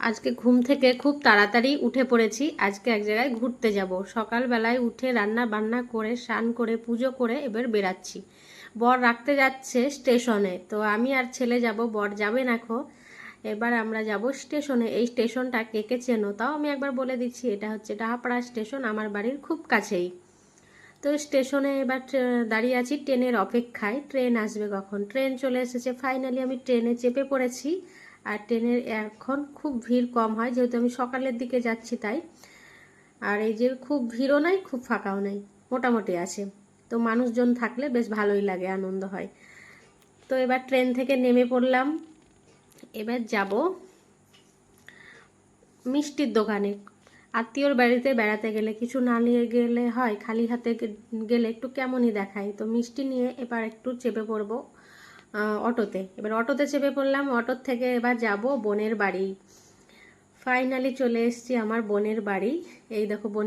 আজকে ঘুম থেকে খুব তাড়াতাড়ি উঠে পড়েছি। আজকে এক জায়গায় ঘুরতে যাব। সকালবেলায় উঠে রান্না বান্না করে, স্নান করে, পুজো করে এবার বেরাচ্ছি। বর রাখতে যাচ্ছে স্টেশনে। তো আমি আর ছেলে যাব, বর যাবেন এখন এবার আমরা যাব স্টেশনে। এই স্টেশনটা কে কে চেনো? তাও আমি একবার বলে দিচ্ছি, এটা হচ্ছে ডাহাপাড়া স্টেশন, আমার বাড়ির খুব কাছেই। তো স্টেশনে এবার দাঁড়িয়ে আছি ট্রেনের অপেক্ষায়। ট্রেন আসবে কখন? ট্রেন চলে এসেছে। ফাইনালি আমি ট্রেনে চেপে পড়েছি। আর ট্রেনের এখন খুব ভিড় কম হয়, যেহেতু আমি সকালের দিকে যাচ্ছি তাই। আর এই যে খুব ভিড়ও নাই, খুব ফাঁকাও নাই, মোটামুটি আছে। তো মানুষজন থাকলে বেশ ভালোই লাগে, আনন্দ হয়। তো এবার ট্রেন থেকে নেমে পড়লাম। এবার যাব মিষ্টির দোকানে। আত্মীয়র বাড়িতে বেড়াতে গেলে কিছু না নিয়ে গেলে হয়, খালি হাতে গেলে একটু কেমনই দেখায়। তো মিষ্টি নিয়ে এবার একটু চেপে পড়ব। অটোতে। এবার অটোতে চেপে পড়লাম অটোর থেকে এবার যাব বোনের বাড়ি। ফাইনালি চলে এসছি আমার বোনের বাড়ি। এই দেখো বোনের